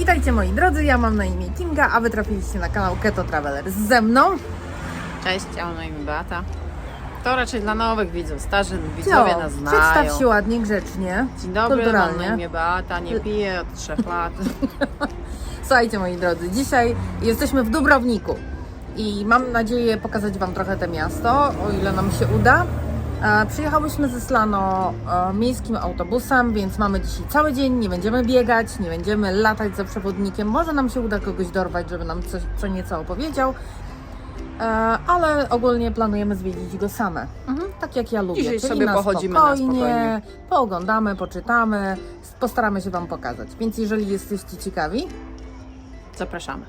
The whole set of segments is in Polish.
Witajcie moi drodzy, ja mam na imię Kinga, a wy trafiliście na kanał Keto Traveler ze mną. Cześć, ja mam na imię Beata. To raczej dla nowych widzów, starzy widzowie nas znają. przedstaw się ładnie, grzecznie, Dzień dobry, mam kulturalnie. na imię Beata, nie piję od trzech lat. Słuchajcie moi drodzy, dzisiaj jesteśmy w Dubrowniku i mam nadzieję pokazać Wam trochę to miasto, o ile nam się uda. E, Przyjechałyśmy ze Slano e, miejskim autobusem, więc mamy dzisiaj cały dzień, nie będziemy biegać, nie będziemy latać za przewodnikiem. Może nam się uda kogoś dorwać, żeby nam coś, co nieco opowiedział, E, ale ogólnie planujemy zwiedzić go same. Tak jak ja lubię. Dzisiaj czyli sobie na pochodzimy na spokojnie. pooglądamy, poczytamy, postaramy się Wam pokazać. Więc jeżeli jesteście ciekawi, Zapraszamy.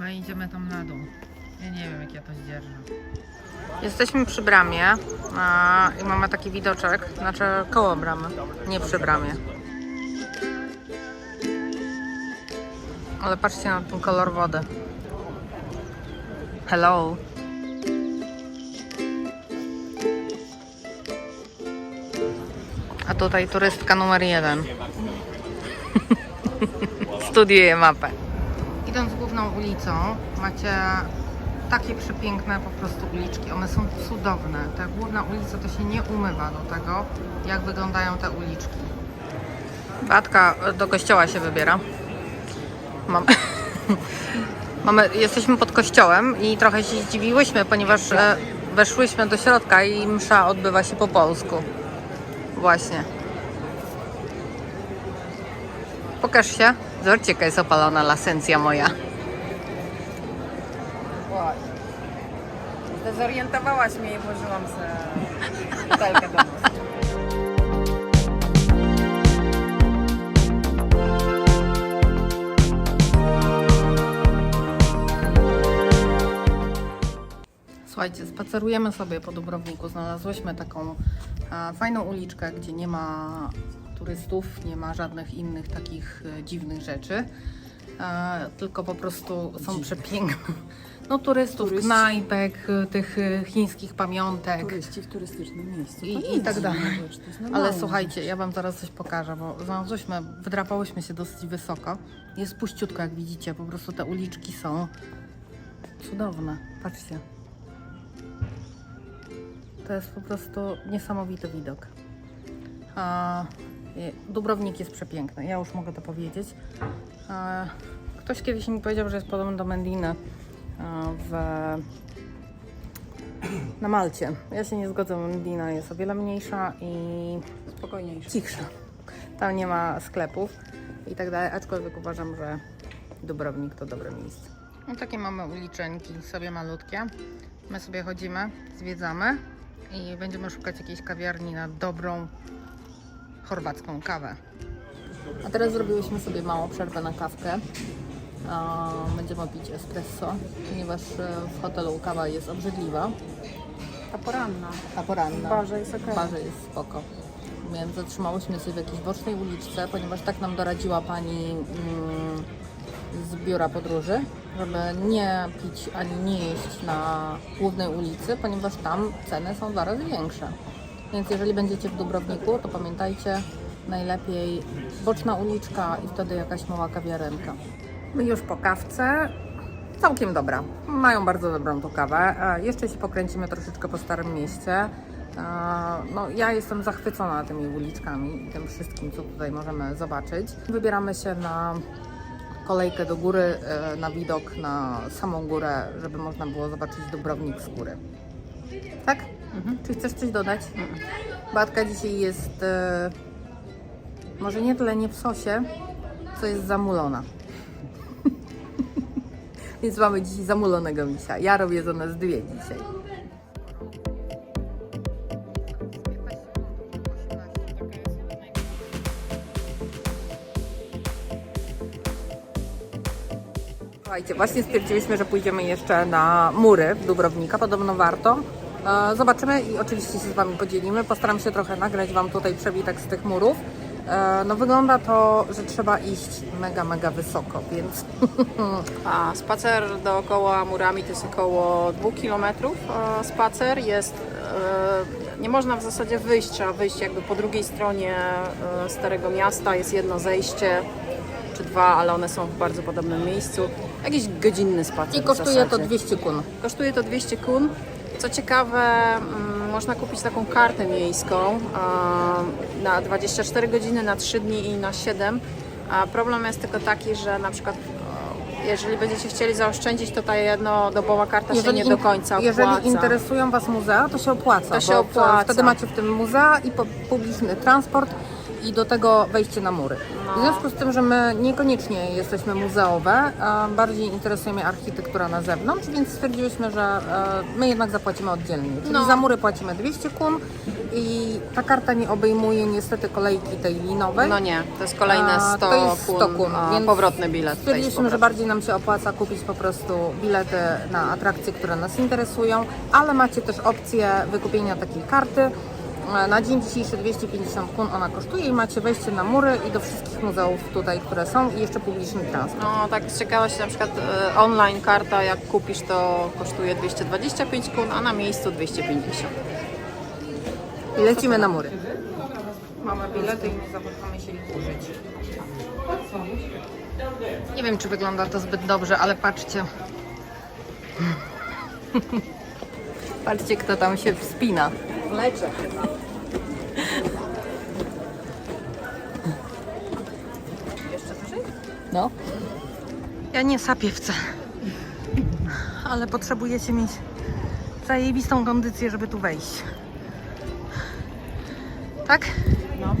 No idziemy tam na dół. Ja nie wiem, jak ja to zdzierżę. Jesteśmy przy bramie a, i mamy taki widoczek, znaczy koło bramy, nie przy bramie. Ale patrzcie na ten kolor wody. Hello. A tutaj turystka numer jeden. Studiuje mapę. Idąc główną ulicą macie takie przepiękne po prostu uliczki. One są cudowne. Ta główna ulica to się nie umywa do tego, jak wyglądają te uliczki. Batka do kościoła się wybiera. Mam... Mamy, jesteśmy pod kościołem i trochę się zdziwiłyśmy, ponieważ e, weszłyśmy do środka i msza odbywa się po polsku. Właśnie. Pokaż się. Zobaczcie, jaka jest opalona lasencja moja. Zdezorientowałaś mnie i włożyłam sobie butelkę do. Słuchajcie, spacerujemy sobie po Dubrowniku. Znalazłyśmy taką e, fajną uliczkę, gdzie nie ma turystów, nie ma żadnych innych takich e, dziwnych rzeczy. E, tylko po prostu są przepiękne. No turystów, Turyści. knajpek, e, tych e, chińskich pamiątek. Turyści w turystycznym miejscu. I- i tak dalej. Jest Ale słuchajcie, ja Wam zaraz coś pokażę, bo znalazłyśmy, wydrapałyśmy się dosyć wysoko. Jest puściutko, jak widzicie, po prostu te uliczki są cudowne. Patrzcie. To jest po prostu niesamowity widok. A, Dubrownik jest przepiękny, ja już mogę to powiedzieć. A, ktoś kiedyś mi powiedział, że jest podobny do Mendiny w na Malcie. Ja się nie zgodzę, Mendina jest o wiele mniejsza i Spokojniejsze. cichsza. Tam nie ma sklepów i tak dalej, aczkolwiek uważam, że Dubrownik to dobre miejsce. No takie mamy uliczenki sobie malutkie. My sobie chodzimy, zwiedzamy i będziemy szukać jakiejś kawiarni na dobrą chorwacką kawę. A teraz zrobiłyśmy sobie małą przerwę na kawkę. Będziemy pić espresso, ponieważ e, w hotelu kawa jest obrzydliwa, Ta poranna. a poranna. W barze jest okej. W barze jest spoko. Więc zatrzymałyśmy się w jakiejś bocznej uliczce, ponieważ tak nam doradziła pani mm, z biura podróży, żeby nie pić ani nie jeść na głównej ulicy, ponieważ tam ceny są dwa razy większe. Więc jeżeli będziecie w Dubrowniku, to pamiętajcie, najlepiej boczna uliczka i wtedy jakaś mała kawiarenka. My już po kawce. Całkiem dobra. Mają bardzo dobrą tą kawę. E, Jeszcze się pokręcimy troszeczkę po Starym Mieście. E, No, ja jestem zachwycona tymi uliczkami i tym wszystkim, co tutaj możemy zobaczyć. Wybieramy się na kolejkę do góry, e, na widok na samą górę, żeby można było zobaczyć Dubrownik z góry. Tak? Czy chcesz coś dodać? Batka dzisiaj jest może nie tyle nie w sosie, co jest zamulona. Więc mamy dzisiaj zamulonego misia. Ja robię za nas dwie dzisiaj. Słuchajcie, właśnie stwierdziliśmy, że pójdziemy jeszcze na mury w Dubrownika, podobno warto. E, Zobaczymy i oczywiście się z Wami podzielimy. Postaram się trochę nagrać Wam tutaj przebitek z tych murów. E, No wygląda to, że trzeba iść mega, mega wysoko, więc A spacer dookoła murami to jest około 2 km. Spacer jest e, nie można w zasadzie wyjść, trzeba wyjść jakby po drugiej stronie e, Starego Miasta. Jest jedno zejście, czy dwa, ale one są w bardzo podobnym miejscu. Jakiś godzinny spacer I kosztuje to zasadzie. 200 kun. Kosztuje to 200 kun. Co ciekawe, mm, można kupić taką kartę miejską na 24 godziny, na 3 dni i na 7. A problem jest tylko taki, że na przykład o, jeżeli będziecie chcieli zaoszczędzić, to ta jednodobowa karta się nie do końca opłaca. jeżeli interesują Was muzea, to się opłaca. To się opłaca. Wtedy macie w tym muzea i publiczny transport i do tego wejście na mury. W związku z tym, że my niekoniecznie jesteśmy muzeowe, bardziej interesuje mnie architektura na zewnątrz, więc stwierdziłyśmy, że e, my jednak zapłacimy oddzielnie. Czyli No. za mury płacimy 200 kun i ta karta nie obejmuje niestety kolejki tej linowej. No nie, to jest kolejne A, 100, to jest 100 kun, kun, więc powrotny bilet. Stwierdziliśmy, że bardziej nam się opłaca kupić po prostu bilety na atrakcje, które nas interesują, ale macie też opcję wykupienia takiej karty. E, Na dzień dzisiejszy 250 kun ona kosztuje i macie wejście na mury i do wszystkich muzeów tutaj, które są i jeszcze publiczny transport. No tak z ciekawości na przykład e, online karta jak kupisz to kosztuje 225 kun, a na miejscu 250. I lecimy na mury. Mamy bilety i nie zapomniamy się ich użyć. Nie wiem, czy wygląda to zbyt dobrze, ale patrzcie. Patrzcie, kto tam się wspina. Leczę. Jeszcze wyżej? No. Ja nie sapię wcale. Ale potrzebujecie mieć zajebistą kondycję, żeby tu wejść. Tak? No.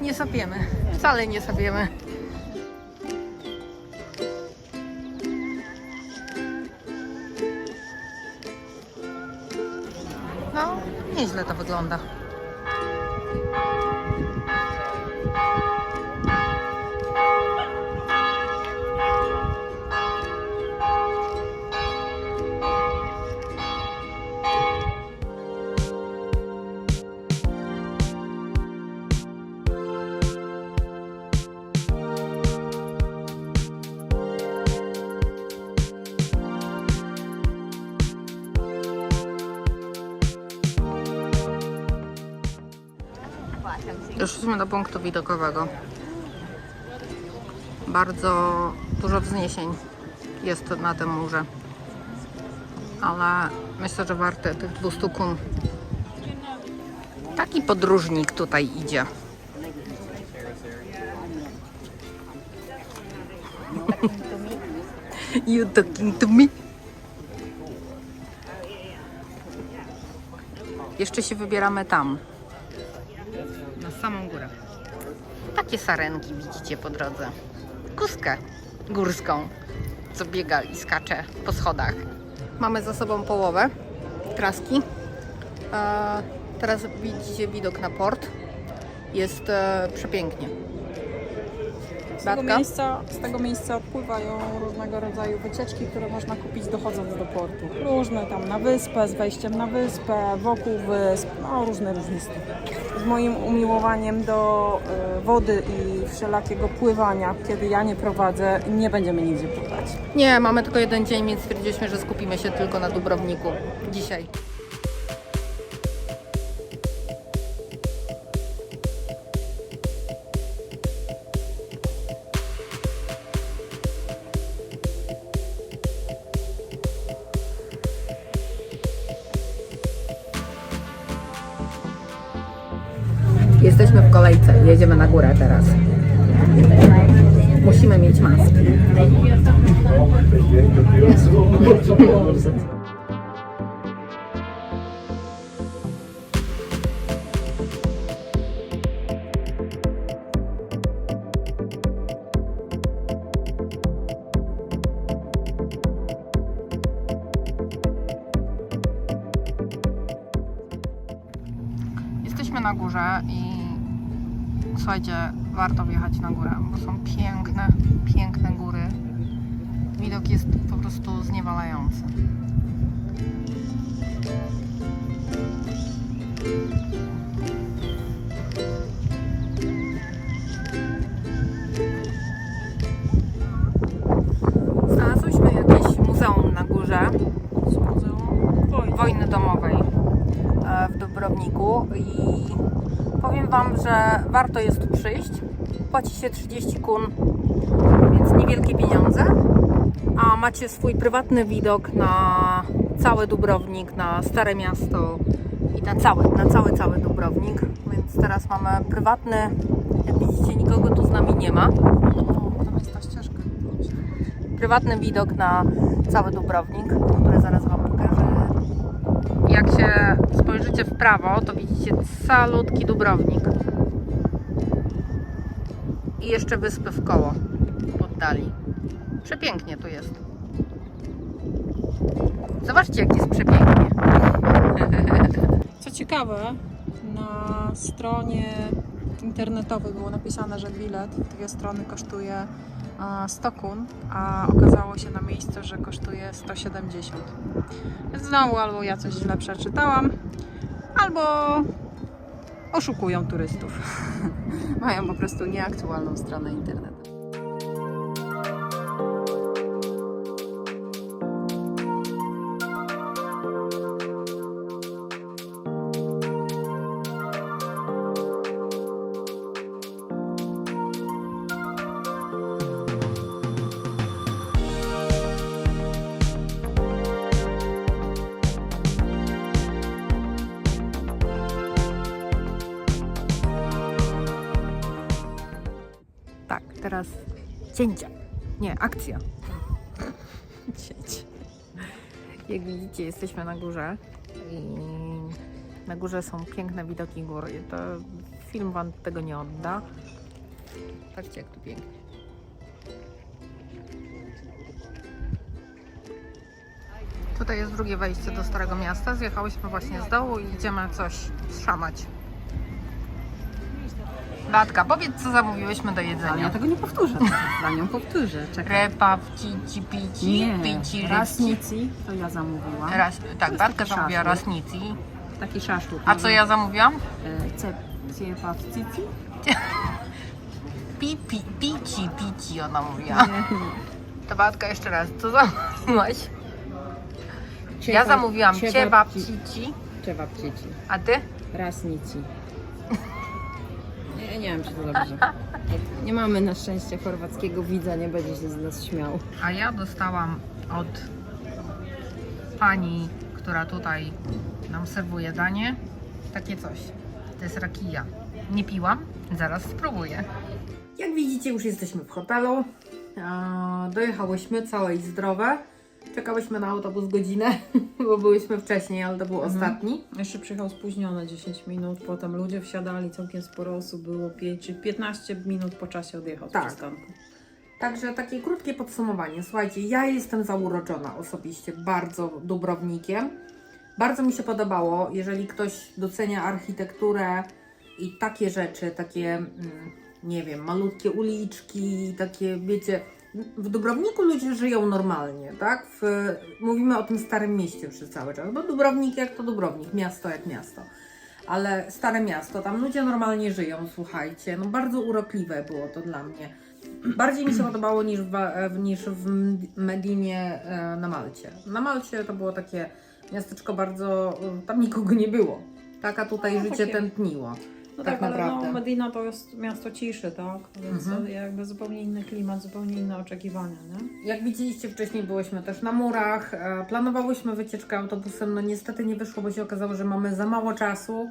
Nie sapiemy. Wcale nie sapiemy. Nieźle to wygląda. Doszliśmy do punktu widokowego. Bardzo dużo wzniesień jest na tym murze. Ale myślę, że warte tych 200 kun. Taki podróżnik tutaj idzie. You talking to me? Jeszcze się wybieramy tam. Na samą górę. Takie sarenki widzicie po drodze. Kuskę górską, co biega i skacze po schodach. Mamy za sobą połowę traski. Teraz widzicie widok na port. Jest e, przepięknie. Z tego, miejsca, z tego miejsca odpływają różnego rodzaju wycieczki, które można kupić dochodząc do portu. Różne tam na wyspę, z wejściem na wyspę, wokół wysp, no różne różniste. Z moim umiłowaniem do y, wody i wszelakiego pływania, kiedy ja nie prowadzę, nie będziemy nigdzie pływać. Nie, mamy tylko jeden dzień, więc stwierdziliśmy, że skupimy się tylko na Dubrowniku dzisiaj. Teraz. Musimy mieć maski. będzie warto wjechać na górę, bo są piękne, piękne góry. Widok jest po prostu zniewalający. Znalazłyśmy jakieś muzeum na górze. Muzeum wojny domowej e, w Dubrowniku i powiem Wam, że warto jest tu przyjść. Płaci się 30 kun, więc niewielkie pieniądze. A macie swój prywatny widok na cały Dubrownik, na Stare Miasto i na cały, na cały, cały Dubrownik. Więc teraz mamy prywatny, jak widzicie nikogo tu z nami nie ma. Tam jest ta ścieżka. prywatny widok na cały Dubrownik, który zaraz Wam pokażę. Jak się spojrzycie w prawo, to widzicie calutki Dubrownik. I jeszcze wyspy w koło, w oddali. Przepięknie tu jest. Zobaczcie, jak jest przepięknie. Co ciekawe, na stronie internetowej było napisane, że bilet tej strony kosztuje e, 100 kun, a okazało się na miejscu, że kosztuje 170. Więc znowu albo ja coś źle przeczytałam, albo oszukują turystów. Mają po prostu nieaktualną stronę internetową. Cięcia. Nie, akcja. Cięcie. Jak widzicie, jesteśmy na górze i na górze są piękne widoki gór. To film Wam tego nie odda. Patrzcie, jak tu pięknie. Tutaj jest drugie wejście do Starego Miasta. Zjechałyśmy właśnie z dołu i idziemy coś szamać. Batka, powiedz, co zamówiłyśmy do jedzenia. Ja tego nie powtórzę. Za nią powtórzę. Czekaj. Repa, wcici, pici, Nie, pici, rasnici to ja zamówiłam. Ras, tak, jest Bartka taki zamówiła szaszłyk. rasnici. Taki szaszłyk. A co ja zamówiłam? E, Ce, cepawcici? Pi, pi, pici, pici ona mówiła. To Bartka jeszcze raz, co zamówiłaś? Ja zamówiłam ciebab, cici, Cebabcici. a ty? Rasnici. Nie, nie wiem, czy to dobrze. Nie mamy na szczęście chorwackiego widza, nie będzie się z nas śmiał. A ja dostałam od pani, która tutaj nam serwuje danie, takie coś. To jest rakija. Nie piłam, zaraz spróbuję. Jak widzicie, już jesteśmy w hotelu. Eee, Dojechałyśmy całe i zdrowe. Czekałyśmy na autobus godzinę, bo byłyśmy wcześniej, ale to był ostatni. Jeszcze przyjechał spóźniony 10 minut, potem ludzie wsiadali, całkiem sporo osób było, 5 czy 15 minut po czasie odjechał z Tak. przystanku. Także takie krótkie podsumowanie. Słuchajcie, ja jestem zauroczona osobiście bardzo Dubrownikiem. Bardzo mi się podobało, jeżeli ktoś docenia architekturę i takie rzeczy, takie, mm, nie wiem, malutkie uliczki, takie, wiecie, w Dubrowniku ludzie żyją normalnie, tak? W, mówimy o tym starym mieście przez cały czas, bo Dubrownik jak to Dubrownik, miasto jak miasto. Ale stare miasto, tam ludzie normalnie żyją, słuchajcie, no bardzo urokliwe było to dla mnie. Bardziej mi się podobało niż w, niż w Medinie e, na Malcie. Na Malcie to było takie miasteczko bardzo, e, tam nikogo nie było. Tak, a tutaj No, życie takie- tętniło. No Tak tak, ale naprawdę. no, Medina to jest miasto ciszy, tak? Więc Mhm. to jakby zupełnie inny klimat, zupełnie inne oczekiwania, nie? Jak widzieliście wcześniej, byłyśmy też na murach. e, Planowałyśmy wycieczkę autobusem, no niestety nie wyszło, bo się okazało, że mamy za mało czasu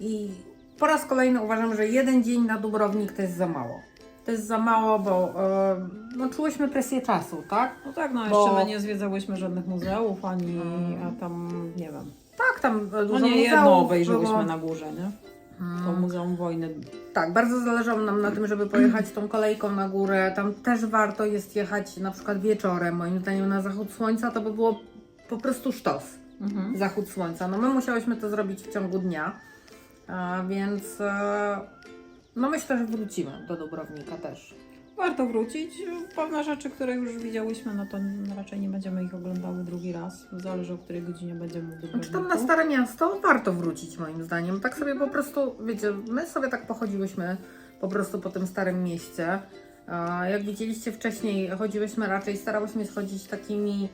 i po raz kolejny uważam, że jeden dzień na Dubrownik to jest za mało. To jest za mało, bo e, no, czułyśmy presję czasu, tak? No tak, no Bo- jeszcze my nie zwiedzałyśmy żadnych muzeów, ani Mm. a tam, nie wiem. Tak, tam No dużo nie, jedno muzeów obejrzyłyśmy było. na górze, nie? To. Muzeum Wojny. Tak, bardzo zależało nam na tym, żeby pojechać tą kolejką na górę. Tam też warto jest jechać na przykład wieczorem. Moim zdaniem na zachód słońca to by było po prostu sztos. Mhm. Zachód słońca. No my musiałyśmy to zrobić w ciągu dnia, a więc e, no myślę, że wrócimy do Dubrownika też. Warto wrócić. Pewne rzeczy, które już widziałyśmy, no to raczej nie będziemy ich oglądały drugi raz. Zależy o której godzinie będziemy w Znaczy tam na. Stare Miasto warto wrócić moim zdaniem. Tak sobie po prostu, wiecie, my sobie tak pochodziłyśmy po prostu po tym Starym Mieście. Jak widzieliście wcześniej, chodziłyśmy raczej, starałyśmy się chodzić takimi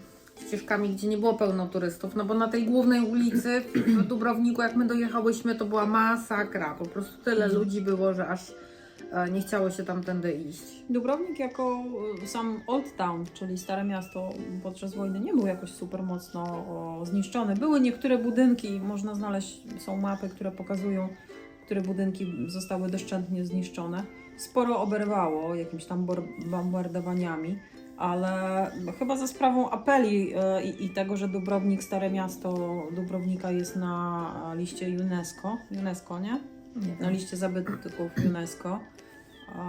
ścieżkami, gdzie nie było pełno turystów, no bo na tej głównej ulicy w Dubrowniku, jak my dojechałyśmy, to była masakra. Po prostu tyle Mhm. ludzi było, że aż nie chciało się tamtędy iść. Dubrownik jako y, sam Old Town, czyli Stare Miasto podczas wojny nie był jakoś super mocno zniszczony. Były niektóre budynki, można znaleźć, są mapy, które pokazują, które budynki zostały doszczętnie zniszczone. Sporo oberwało jakimiś tam bombardowaniami, ale chyba za sprawą apeli y, i, i tego, że Dubrownik, Stare Miasto Dubrownika jest na liście UNESCO, UNESCO, nie? Na liście zabytków UNESCO.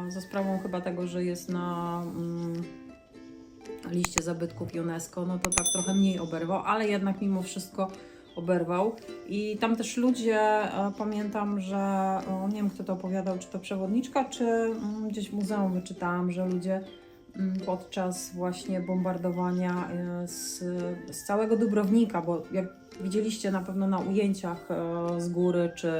Za sprawą chyba tego, że jest na mm, liście zabytków UNESCO, no to tak trochę mniej oberwał, ale jednak mimo wszystko oberwał. I tam też ludzie, e, pamiętam, że o, nie wiem kto to opowiadał, czy to przewodniczka, czy mm, gdzieś w muzeum wyczytałam, że ludzie mm, podczas właśnie bombardowania e, z, z całego Dubrownika, bo jak widzieliście na pewno na ujęciach e, z góry czy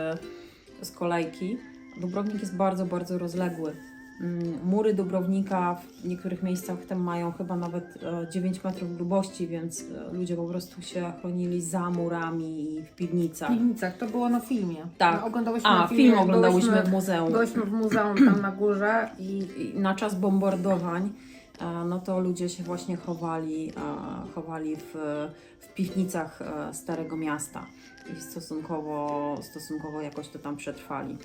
z kolejki, Dubrownik jest bardzo, bardzo rozległy. Mm, Mury Dubrownika w niektórych miejscach tam mają chyba nawet e, 9 metrów grubości, więc e, ludzie po prostu się chronili za murami i w W piwnicach. piwnicach, to było na filmie. Tak. No, oglądałyśmy A, na filmie, film oglądałyśmy byłyśmy- w muzeum. Byliśmy w muzeum tam na górze i I na czas bombardowań, e, no to ludzie się właśnie chowali, e, chowali w, w piwnicach e, Starego Miasta i stosunkowo, stosunkowo jakoś to tam przetrwali.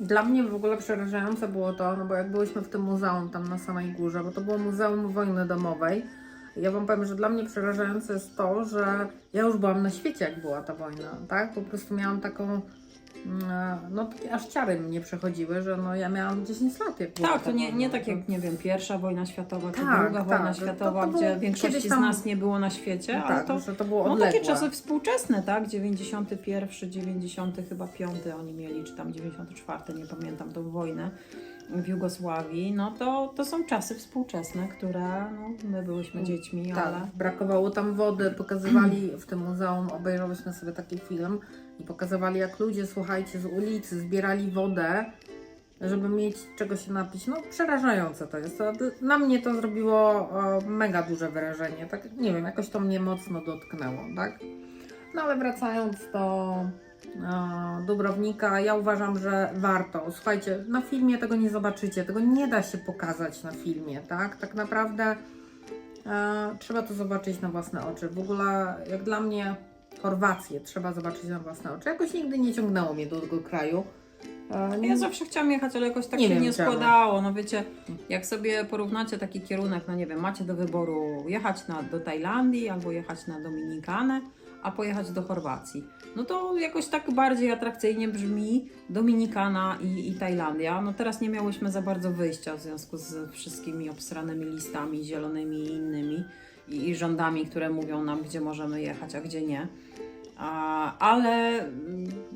Dla mnie w ogóle przerażające było to, no bo jak byliśmy w tym muzeum tam na samej górze, bo to było Muzeum Wojny Domowej. Ja Wam powiem, że dla mnie przerażające jest to, że ja już byłam na świecie, jak była ta wojna, tak? Po prostu miałam taką, no takie aż ciary mnie przechodziły, że no ja miałam 10 lat, jak Tak, ta to nie, nie tak jak, nie wiem, pierwsza wojna światowa czy Tak, druga tak. wojna To- światowa, to było gdzie większości kiedyś z tam- nas nie było na świecie, ale tak, to że to było no, takie czasy współczesne, tak? 91, 90 chyba 5 oni mieli, czy tam 94, nie pamiętam, tą wojnę w Jugosławii, no to, to są czasy współczesne, które no, my byłyśmy dziećmi, Tak, ale brakowało tam wody, pokazywali w tym muzeum, obejrzałyśmy sobie taki film i pokazywali jak ludzie, słuchajcie, z ulicy zbierali wodę, żeby mieć czego się napić. No przerażające to jest. Na mnie to zrobiło e, mega duże wrażenie. Tak, nie wiem, jakoś to mnie mocno dotknęło, tak? No ale wracając do e, Dubrownika, ja uważam, że warto. Słuchajcie, na filmie tego nie zobaczycie, tego nie da się pokazać na filmie, tak? Tak naprawdę E, trzeba to zobaczyć na własne oczy. W ogóle, jak dla mnie, Chorwację trzeba zobaczyć na własne oczy. Jakoś nigdy nie ciągnęło mnie do tego kraju. Nie- Ja zawsze chciałam jechać, ale jakoś tak Nie się wiem nie czemu. składało. No wiecie, jak sobie porównacie taki kierunek, no nie wiem, macie do wyboru jechać na, do Tajlandii albo jechać na Dominikanę, a pojechać do Chorwacji. No to jakoś tak bardziej atrakcyjnie brzmi Dominikana i, i Tajlandia. No teraz nie miałyśmy za bardzo wyjścia w związku z wszystkimi obsranymi listami zielonymi i innymi i, i rządami, które mówią nam, gdzie możemy jechać, a gdzie nie. A, ale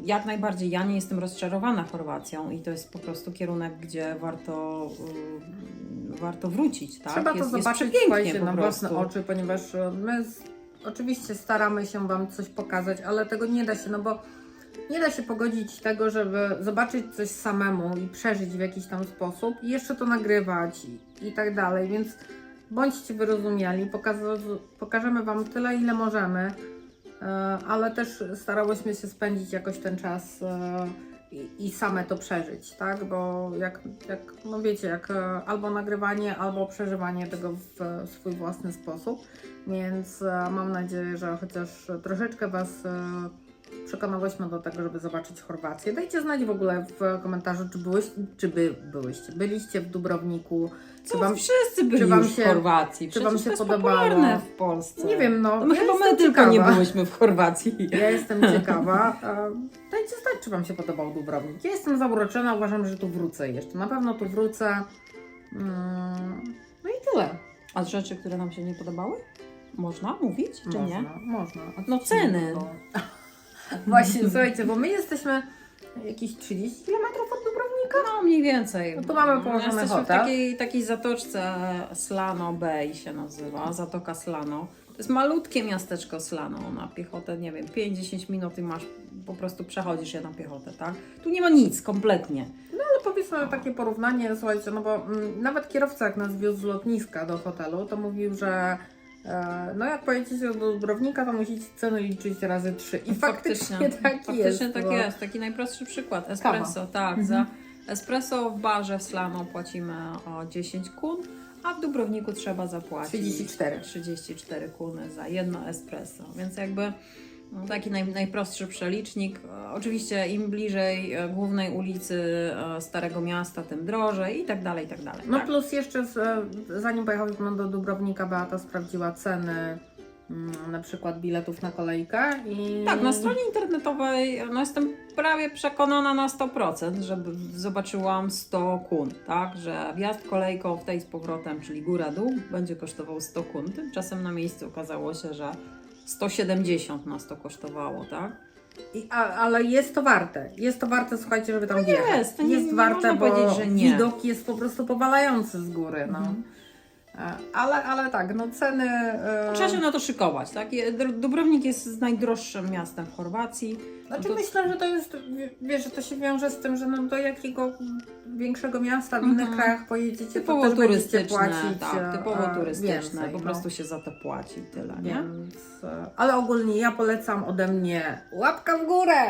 jak najbardziej ja nie jestem rozczarowana Chorwacją i to jest po prostu kierunek, gdzie warto, ym, warto wrócić. Tak? Trzeba to jest, zobaczyć jest na własne oczy, ponieważ e, my z, oczywiście staramy się Wam coś pokazać, ale tego nie da się, no bo nie da się pogodzić tego, żeby zobaczyć coś samemu i przeżyć w jakiś tam sposób i jeszcze to nagrywać i, i tak dalej, więc bądźcie wyrozumiali, pokażemy Wam tyle, ile możemy, e, ale też starałyśmy się spędzić jakoś ten czas e, i, same to przeżyć, tak? Bo jak, jak no wiecie, jak e, albo nagrywanie, albo przeżywanie tego w, swój własny sposób, więc mam nadzieję, że chociaż troszeczkę Was przekonałyśmy do tego, żeby zobaczyć Chorwację. Dajcie znać w ogóle w komentarzu, czy, byłyś, czy by, byłyście, byliście w Dubrowniku, czy Co, Wam wszyscy byli czy wam już się- w Chorwacji. czy wam się to jest podobało? w Polsce. Nie wiem, no. To my ja chyba my tylko nie byłyśmy w Chorwacji. Ja jestem ciekawa. E, Dajcie znać, czy Wam się podobał Dubrownik. Ja jestem zauroczona, uważam, że tu wrócę jeszcze. Na pewno tu wrócę. Mm, No i tyle. A z rzeczy, które nam się nie podobały? Można mówić, czy można, nie? Można. No ceny. Właśnie, słuchajcie, bo my jesteśmy jakieś 30 km od Dubrownika. No mniej więcej. No to mamy położony Jesteśmy w hotel. takiej, takiej zatoczce Slano Bay się nazywa, Zatoka Slano. To jest malutkie miasteczko Slano na piechotę, nie wiem, 5-10 minut i masz, po prostu przechodzisz je na piechotę, tak? Tu nie ma nic, kompletnie. Ale powiedzmy takie porównanie, słuchajcie, no bo mm, nawet kierowca jak nas wiózł z lotniska do hotelu, to mówił, że No jak pojedziecie do Dubrownika, to musicie cenę liczyć razy trzy. I faktycznie, tak faktycznie jest. tak bo- jest. Taki najprostszy przykład. Espresso, tak. Za espresso w barze w Slano płacimy o 10 kun, a w Dubrowniku trzeba zapłacić 34. 34 kuny za jedno espresso. Więc jakby taki naj, najprostszy przelicznik. E, Oczywiście im bliżej e, głównej ulicy e, Starego Miasta, tym drożej i tak dalej, i tak dalej. No tak? plus jeszcze z, zanim pojechałyśmy do Dubrownika, Beata sprawdziła ceny mm, na przykład biletów na kolejkę i... Tak, na stronie internetowej no jestem prawie przekonana na 100%, że zobaczyłam 100 kun, tak? Że wjazd kolejką w tej z powrotem, czyli góra-dół, będzie kosztował 100 kun. Tymczasem na miejscu okazało się, że 170 nas to kosztowało, tak? I, a, ale jest to warte. Jest to warte, słuchajcie, żeby tam wjechać. No jest, to nie- jest nie warte, bo powiedzieć, że nie. widok jest po prostu powalający z góry. No. Mhm. E, Ale, ale tak, no ceny... e, Trzeba się na to szykować, tak? Dubrownik jest najdroższym miastem w Chorwacji. Znaczy to- myślę, że to jest, wie- wiesz, że to się wiąże z tym, że no do jakiego większego miasta w innych Mhm. krajach pojedziecie, to Typowo też będziecie turystyczne, płacić tak, e, typowo turystyczne, więcej, po no. prostu się za to płaci, tyle, nie? Więc, e, ale ogólnie ja polecam ode mnie łapka w górę.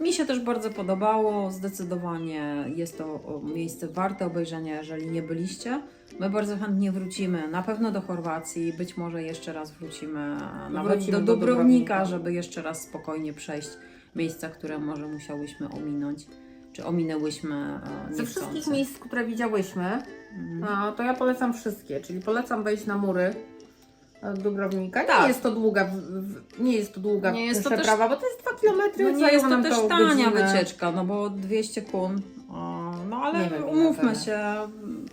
Mi się też bardzo podobało. Zdecydowanie jest to miejsce warte obejrzenia, jeżeli nie byliście. My bardzo chętnie wrócimy, na pewno do Chorwacji, być może jeszcze raz wrócimy, nawet Wrócimy do do Dubrownika, Dubrownika. żeby jeszcze raz spokojnie przejść miejsca, które może musiałyśmy ominąć, czy ominęłyśmy e, Ze wszystkich miejsc, które widziałyśmy, Mhm. no, to ja polecam wszystkie, czyli polecam wejść na mury e, Dubrownika. Nie Tak. jest to długa, nie jest to długa Nie jest to przeprawa, bo to jest 2 km. No nie jest to też tania wycieczka, no bo 200 kun, no ale Nie wiem, ile umówmy się,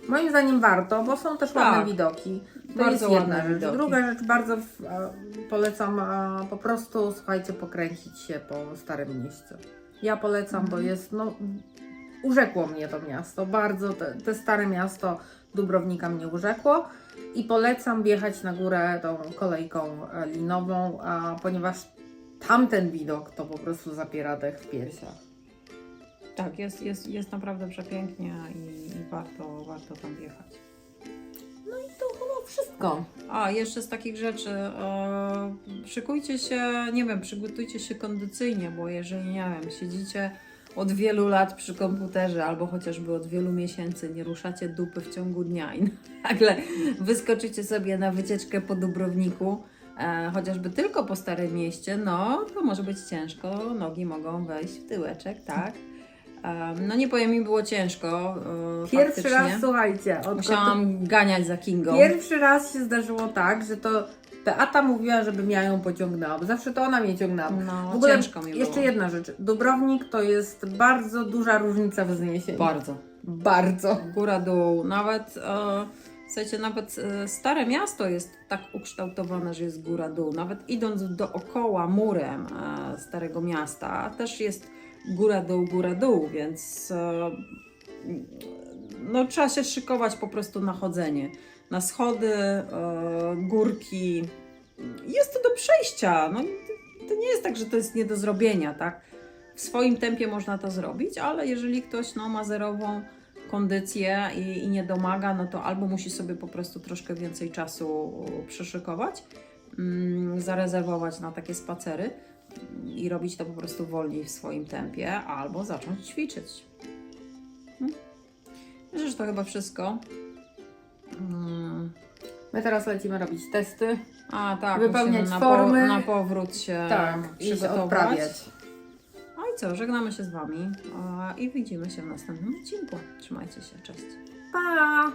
Moim zdaniem warto, bo są też Tak. ładne widoki. To Bardzo jest jedna ładne rzecz. widoki. Druga rzecz, bardzo w, a, polecam a, po prostu, słuchajcie, pokręcić się po Starym Mieście. Ja polecam, bo Mhm. jest, no, urzekło mnie to miasto. Bardzo, te, te stare miasto Dubrownika mnie urzekło. I polecam wjechać na górę tą kolejką e, linową, a, ponieważ tamten widok to po prostu zapiera dech w piersiach. Tak, jest, jest, jest naprawdę przepięknie i, i warto, warto tam wjechać. To chyba wszystko. A, jeszcze z takich rzeczy, e, szykujcie się, nie wiem, przygotujcie się kondycyjnie, bo jeżeli, nie wiem, siedzicie od wielu lat przy komputerze albo chociażby od wielu miesięcy, nie ruszacie dupy w ciągu dnia i nagle wyskoczycie sobie na wycieczkę po Dubrowniku, e, chociażby tylko po Starym Mieście, no to może być ciężko, nogi mogą wejść w tyłeczek, tak? No nie powiem, mi było ciężko, e, Pierwszy faktycznie. raz, słuchajcie, od Musiałam ganiać za Kingą. Pierwszy raz się zdarzyło tak, że to Beata mówiła, żebym ja ją pociągnęła, bo zawsze to ona mnie ciągnęła. No, w ogóle ciężko mi było. jeszcze jedna rzecz. Dubrownik to jest bardzo duża różnica w wzniesieniu. Bardzo. Bardzo. Góra, dół. Nawet, e, słuchajcie, nawet e, Stare Miasto jest tak ukształtowane, że jest góra, dół. Nawet idąc dookoła murem e, Starego Miasta, też jest góra, dół, góra, dół, więc e, no, trzeba się szykować po prostu na chodzenie. Na schody, e, górki. Jest to do przejścia. No, to nie jest tak, że to jest nie do zrobienia, tak? W swoim tempie można to zrobić, ale jeżeli ktoś no, ma zerową kondycję i, i nie domaga, no to albo musi sobie po prostu troszkę więcej czasu przyszykować, mm, zarezerwować na takie spacery i robić to po prostu wolniej w swoim tempie, albo zacząć ćwiczyć. Hmm? Myślę, że to chyba wszystko. Mm. My teraz lecimy robić testy. A tak, Wypełniać na, formy. na powrót się tak, i przygotować. odprawiać. No i co, żegnamy się z Wami a, i widzimy się w następnym odcinku. Trzymajcie się, cześć. Pa!